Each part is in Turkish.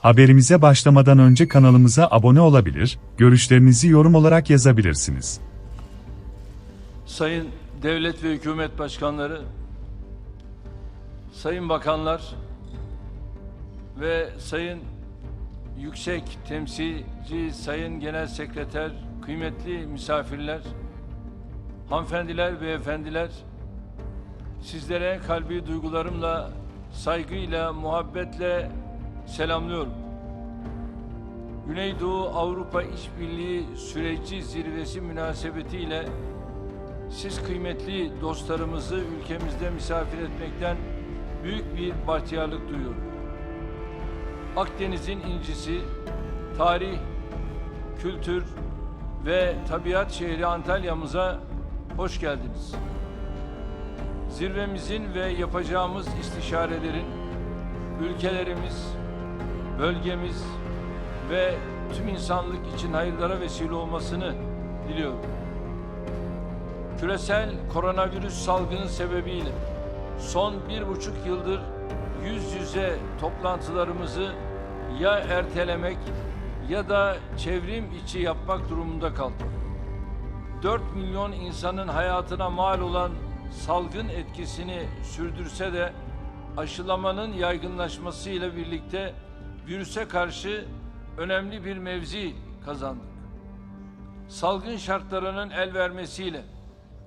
Haberimize başlamadan önce kanalımıza abone olabilir, görüşlerinizi yorum olarak yazabilirsiniz. Sayın devlet ve hükümet başkanları, sayın bakanlar ve sayın yüksek temsilci, sayın genel sekreter, kıymetli misafirler, hanımefendiler ve efendiler, sizlere kalbi duygularımla, saygıyla, muhabbetle selamlıyorum. Güneydoğu Avrupa İşbirliği Süreci Zirvesi münasebetiyle siz kıymetli dostlarımızı ülkemizde misafir etmekten büyük bir bahtiyarlık duyuyorum. Akdeniz'in incisi, tarih, kültür ve tabiat şehri Antalya'mıza hoş geldiniz. Zirvemizin ve yapacağımız istişarelerin ülkelerimiz, bölgemiz ve tüm insanlık için hayırlara vesile olmasını diliyorum küresel koronavirüs salgını sebebiyle son bir buçuk yıldır yüz yüze toplantılarımızı ya ertelemek ya da çevrim içi yapmak durumunda kaldık. 4 milyon insanın hayatına mal olan salgın etkisini sürdürse de aşılamanın yaygınlaşmasıyla birlikte virüse karşı önemli bir mevzi kazandık. Salgın şartlarının el vermesiyle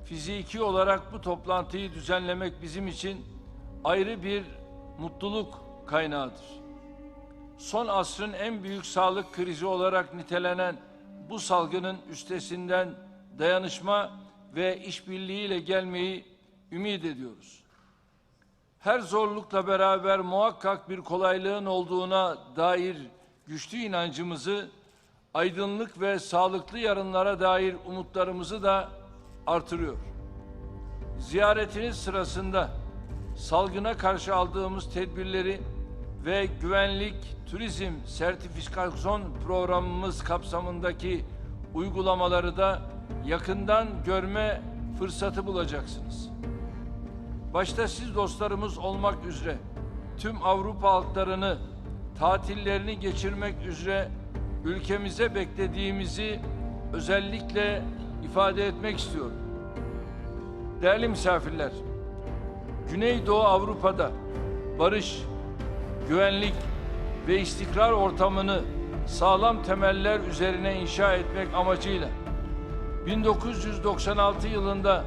fiziki olarak bu toplantıyı düzenlemek bizim için ayrı bir mutluluk kaynağıdır. Son asrın en büyük sağlık krizi olarak nitelenen bu salgının üstesinden dayanışma ve işbirliğiyle gelmeyi ümit ediyoruz. Her zorlukla beraber muhakkak bir kolaylığın olduğuna dair güçlü inancımızı, aydınlık ve sağlıklı yarınlara dair umutlarımızı da artırıyor. Ziyaretiniz sırasında salgına karşı aldığımız tedbirleri ve güvenlik turizm sertifikasyon programımız kapsamındaki uygulamaları da yakından görme fırsatı bulacaksınız. Başta siz dostlarımız olmak üzere tüm Avrupa halklarını tatillerini geçirmek üzere ülkemize beklediğimizi özellikle ifade etmek istiyorum. Değerli misafirler, Güneydoğu Avrupa'da barış, güvenlik ve istikrar ortamını sağlam temeller üzerine inşa etmek amacıyla 1996 yılında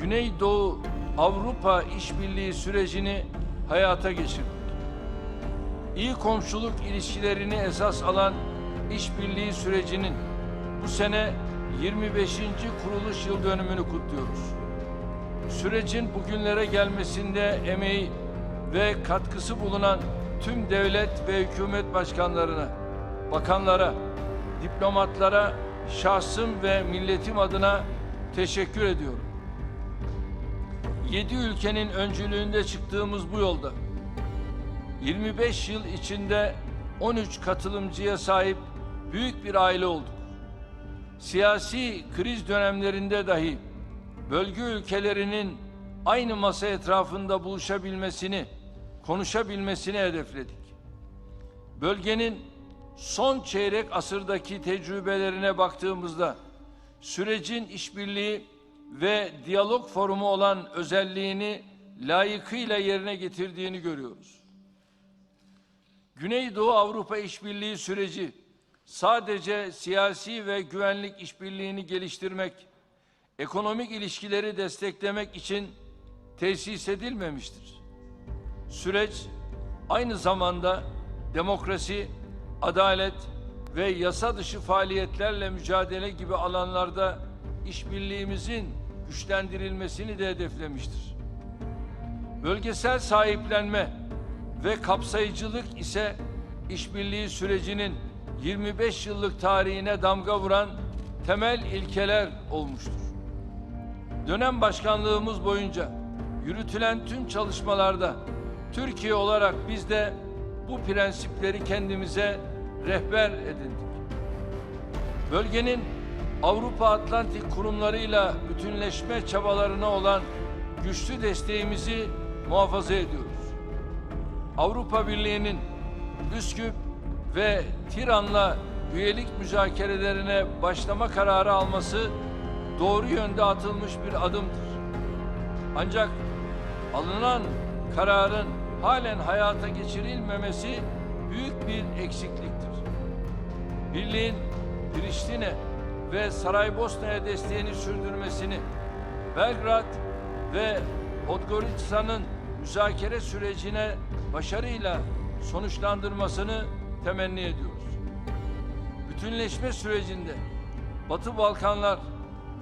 Güneydoğu Avrupa İşbirliği sürecini hayata geçirdik. İyi komşuluk ilişkilerini esas alan işbirliği sürecinin bu sene 25. kuruluş yıl dönümünü kutluyoruz. Sürecin bugünlere gelmesinde emeği ve katkısı bulunan tüm devlet ve hükümet başkanlarına, bakanlara, diplomatlara, şahsım ve milletim adına teşekkür ediyorum. Yedi ülkenin öncülüğünde çıktığımız bu yolda 25 yıl içinde 13 katılımcıya sahip büyük bir aile olduk siyasi kriz dönemlerinde dahi bölge ülkelerinin aynı masa etrafında buluşabilmesini, konuşabilmesini hedefledik. Bölgenin son çeyrek asırdaki tecrübelerine baktığımızda sürecin işbirliği ve diyalog forumu olan özelliğini layıkıyla yerine getirdiğini görüyoruz. Güneydoğu Avrupa İşbirliği süreci sadece siyasi ve güvenlik işbirliğini geliştirmek, ekonomik ilişkileri desteklemek için tesis edilmemiştir. Süreç aynı zamanda demokrasi, adalet ve yasa dışı faaliyetlerle mücadele gibi alanlarda işbirliğimizin güçlendirilmesini de hedeflemiştir. Bölgesel sahiplenme ve kapsayıcılık ise işbirliği sürecinin 25 yıllık tarihine damga vuran temel ilkeler olmuştur. Dönem başkanlığımız boyunca yürütülen tüm çalışmalarda Türkiye olarak biz de bu prensipleri kendimize rehber edindik. Bölgenin Avrupa Atlantik kurumlarıyla bütünleşme çabalarına olan güçlü desteğimizi muhafaza ediyoruz. Avrupa Birliği'nin Üsküp ve Tiran'la üyelik müzakerelerine başlama kararı alması doğru yönde atılmış bir adımdır. Ancak alınan kararın halen hayata geçirilmemesi büyük bir eksikliktir. Birliğin Priştine ve Saraybosna'ya desteğini sürdürmesini, Belgrad ve Podgorica'nın müzakere sürecine başarıyla sonuçlandırmasını temenni ediyoruz. Bütünleşme sürecinde Batı Balkanlar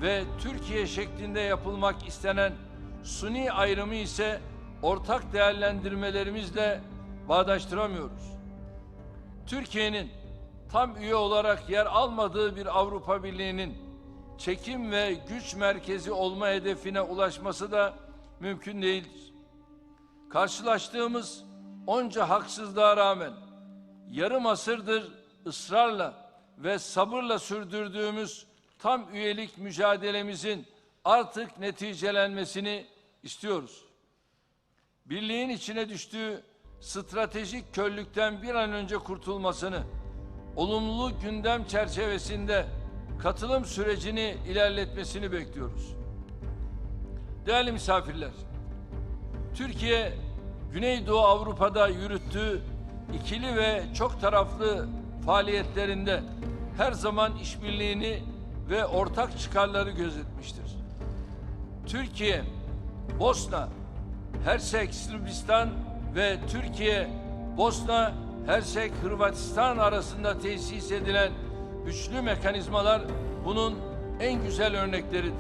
ve Türkiye şeklinde yapılmak istenen suni ayrımı ise ortak değerlendirmelerimizle bağdaştıramıyoruz. Türkiye'nin tam üye olarak yer almadığı bir Avrupa Birliği'nin çekim ve güç merkezi olma hedefine ulaşması da mümkün değildir. Karşılaştığımız onca haksızlığa rağmen yarım asırdır ısrarla ve sabırla sürdürdüğümüz tam üyelik mücadelemizin artık neticelenmesini istiyoruz. Birliğin içine düştüğü stratejik körlükten bir an önce kurtulmasını, olumlu gündem çerçevesinde katılım sürecini ilerletmesini bekliyoruz. Değerli misafirler, Türkiye, Güneydoğu Avrupa'da yürüttüğü ikili ve çok taraflı faaliyetlerinde her zaman işbirliğini ve ortak çıkarları gözetmiştir. Türkiye, Bosna, Hersek Sırbistan ve Türkiye, Bosna, Hersek Hırvatistan arasında tesis edilen güçlü mekanizmalar bunun en güzel örnekleridir.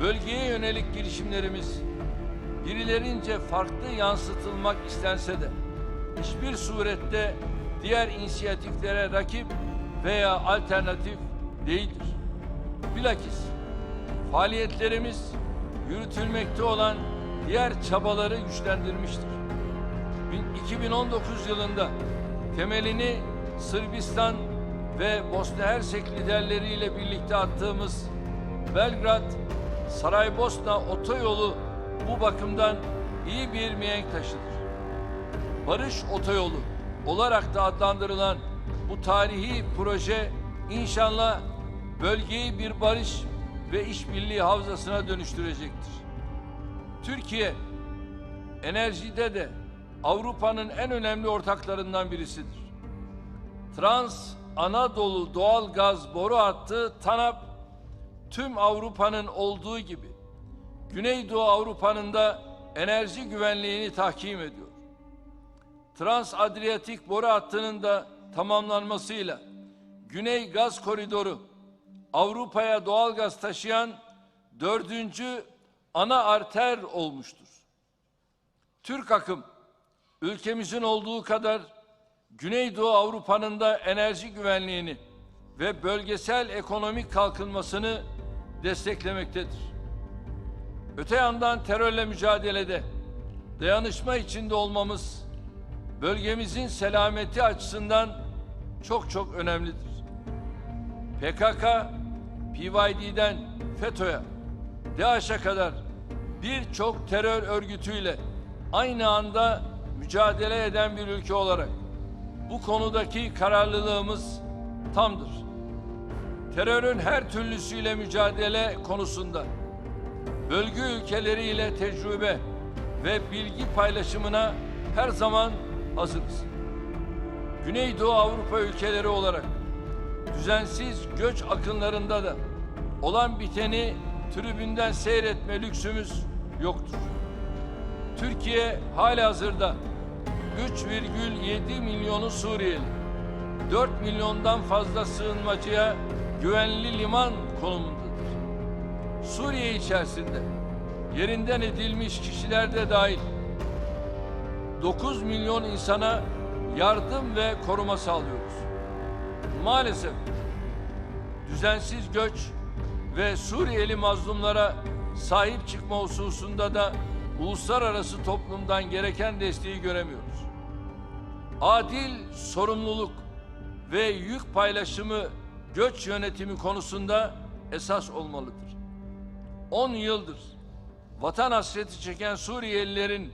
Bölgeye yönelik girişimlerimiz birilerince farklı yansıtılmak istense de hiçbir surette diğer inisiyatiflere rakip veya alternatif değildir. Bilakis faaliyetlerimiz yürütülmekte olan diğer çabaları güçlendirmiştir. Bin- 2019 yılında temelini Sırbistan ve Bosna Hersek liderleriyle birlikte attığımız Belgrad Saraybosna otoyolu bu bakımdan iyi bir mihenk taşıdır. Barış Otoyolu olarak da adlandırılan bu tarihi proje inşallah bölgeyi bir barış ve işbirliği havzasına dönüştürecektir. Türkiye enerjide de Avrupa'nın en önemli ortaklarından birisidir. Trans Anadolu doğal gaz boru hattı TANAP tüm Avrupa'nın olduğu gibi Güneydoğu Avrupa'nın da enerji güvenliğini tahkim ediyor. Trans Adriyatik boru hattının da tamamlanmasıyla Güney Gaz Koridoru Avrupa'ya doğal gaz taşıyan dördüncü ana arter olmuştur. Türk akım ülkemizin olduğu kadar Güneydoğu Avrupa'nın da enerji güvenliğini ve bölgesel ekonomik kalkınmasını desteklemektedir. Öte yandan terörle mücadelede dayanışma içinde olmamız bölgemizin selameti açısından çok çok önemlidir. PKK, PYD'den FETÖ'ye, DAEŞ'e kadar birçok terör örgütüyle aynı anda mücadele eden bir ülke olarak bu konudaki kararlılığımız tamdır. Terörün her türlüsüyle mücadele konusunda bölge ülkeleriyle tecrübe ve bilgi paylaşımına her zaman hazırız. Güneydoğu Avrupa ülkeleri olarak düzensiz göç akınlarında da olan biteni tribünden seyretme lüksümüz yoktur. Türkiye hali hazırda 3,7 milyonu Suriyeli, 4 milyondan fazla sığınmacıya güvenli liman konumundadır. Suriye içerisinde yerinden edilmiş kişiler de dahil 9 milyon insana yardım ve koruma sağlıyoruz. Maalesef düzensiz göç ve Suriyeli mazlumlara sahip çıkma hususunda da uluslararası toplumdan gereken desteği göremiyoruz. Adil sorumluluk ve yük paylaşımı göç yönetimi konusunda esas olmalıdır. 10 yıldır vatan hasreti çeken Suriyelilerin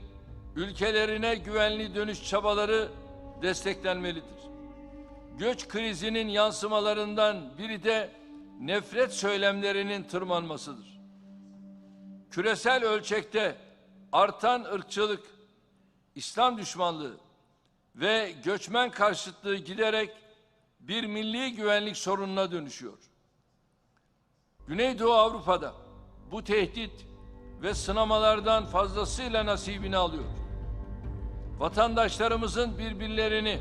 ülkelerine güvenli dönüş çabaları desteklenmelidir. Göç krizinin yansımalarından biri de nefret söylemlerinin tırmanmasıdır. Küresel ölçekte artan ırkçılık, İslam düşmanlığı ve göçmen karşıtlığı giderek bir milli güvenlik sorununa dönüşüyor. Güneydoğu Avrupa'da bu tehdit ve sınamalardan fazlasıyla nasibini alıyor. Vatandaşlarımızın birbirlerini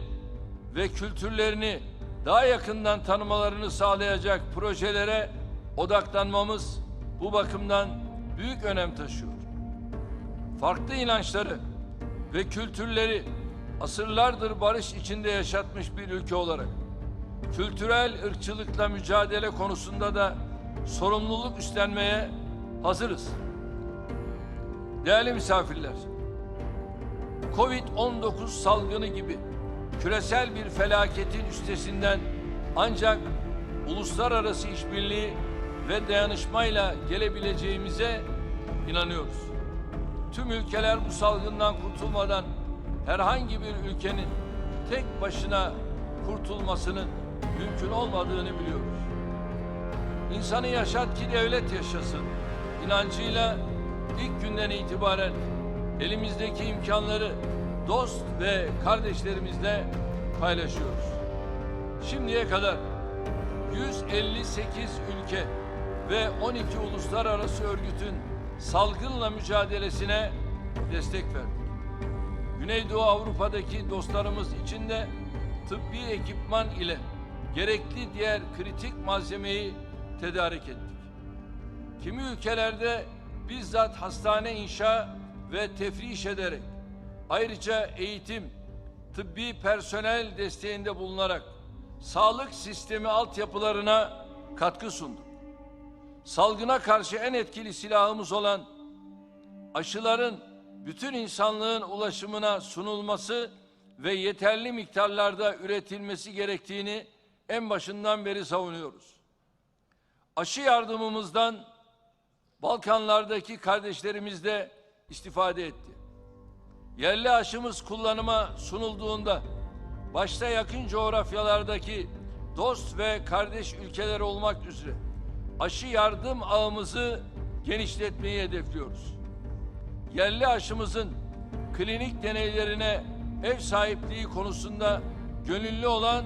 ve kültürlerini daha yakından tanımalarını sağlayacak projelere odaklanmamız bu bakımdan büyük önem taşıyor. Farklı inançları ve kültürleri asırlardır barış içinde yaşatmış bir ülke olarak kültürel ırkçılıkla mücadele konusunda da sorumluluk üstlenmeye hazırız. Değerli misafirler, Covid-19 salgını gibi küresel bir felaketin üstesinden ancak uluslararası işbirliği ve dayanışmayla gelebileceğimize inanıyoruz. Tüm ülkeler bu salgından kurtulmadan herhangi bir ülkenin tek başına kurtulmasının mümkün olmadığını biliyoruz. İnsanı yaşat ki devlet yaşasın. inancıyla ilk günden itibaren elimizdeki imkanları dost ve kardeşlerimizle paylaşıyoruz. Şimdiye kadar 158 ülke ve 12 uluslararası örgütün salgınla mücadelesine destek verdik. Güneydoğu Avrupa'daki dostlarımız için de tıbbi ekipman ile gerekli diğer kritik malzemeyi tedarik ettik. Kimi ülkelerde bizzat hastane inşa ve tefriş ederek ayrıca eğitim, tıbbi personel desteğinde bulunarak sağlık sistemi altyapılarına katkı sunduk. Salgına karşı en etkili silahımız olan aşıların bütün insanlığın ulaşımına sunulması ve yeterli miktarlarda üretilmesi gerektiğini en başından beri savunuyoruz. Aşı yardımımızdan Balkanlardaki kardeşlerimiz de istifade etti. Yerli aşımız kullanıma sunulduğunda başta yakın coğrafyalardaki dost ve kardeş ülkeler olmak üzere aşı yardım ağımızı genişletmeyi hedefliyoruz. Yerli aşımızın klinik deneylerine ev sahipliği konusunda gönüllü olan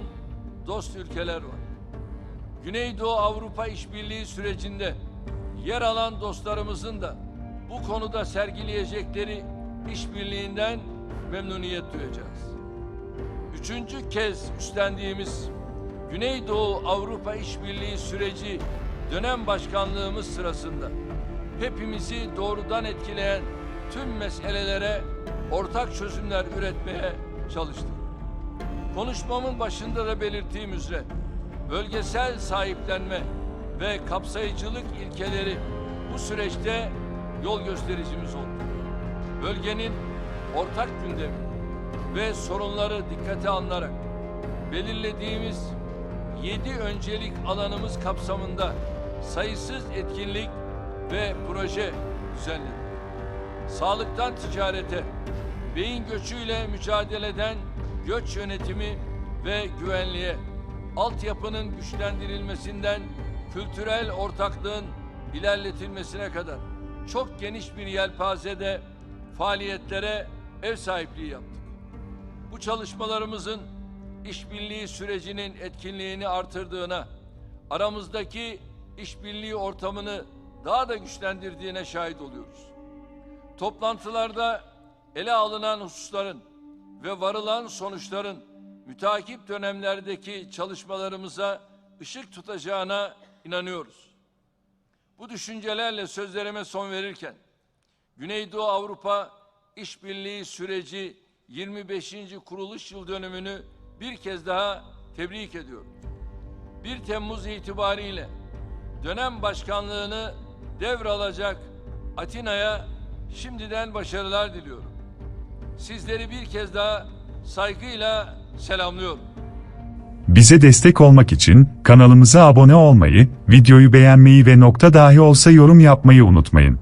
dost ülkeler var. Güneydoğu Avrupa İşbirliği sürecinde yer alan dostlarımızın da bu konuda sergileyecekleri işbirliğinden memnuniyet duyacağız. Üçüncü kez üstlendiğimiz Güneydoğu Avrupa İşbirliği süreci dönem başkanlığımız sırasında hepimizi doğrudan etkileyen tüm meselelere ortak çözümler üretmeye çalıştık. Konuşmamın başında da belirttiğim üzere bölgesel sahiplenme ve kapsayıcılık ilkeleri bu süreçte yol göstericimiz oldu. Bölgenin ortak gündemi ve sorunları dikkate alınarak belirlediğimiz yedi öncelik alanımız kapsamında sayısız etkinlik ve proje düzenledik. Sağlıktan ticarete, beyin göçüyle mücadeleden göç yönetimi ve güvenliğe, altyapının güçlendirilmesinden kültürel ortaklığın ilerletilmesine kadar çok geniş bir yelpazede faaliyetlere ev sahipliği yaptık. Bu çalışmalarımızın işbirliği sürecinin etkinliğini artırdığına, aramızdaki işbirliği ortamını daha da güçlendirdiğine şahit oluyoruz. Toplantılarda ele alınan hususların ve varılan sonuçların mütakip dönemlerdeki çalışmalarımıza ışık tutacağına inanıyoruz. Bu düşüncelerle sözlerime son verirken Güneydoğu Avrupa İşbirliği süreci 25. kuruluş yıl dönümünü bir kez daha tebrik ediyorum. 1 Temmuz itibariyle dönem başkanlığını devralacak Atina'ya şimdiden başarılar diliyorum. Sizleri bir kez daha saygıyla selamlıyorum. Bize destek olmak için kanalımıza abone olmayı, videoyu beğenmeyi ve nokta dahi olsa yorum yapmayı unutmayın.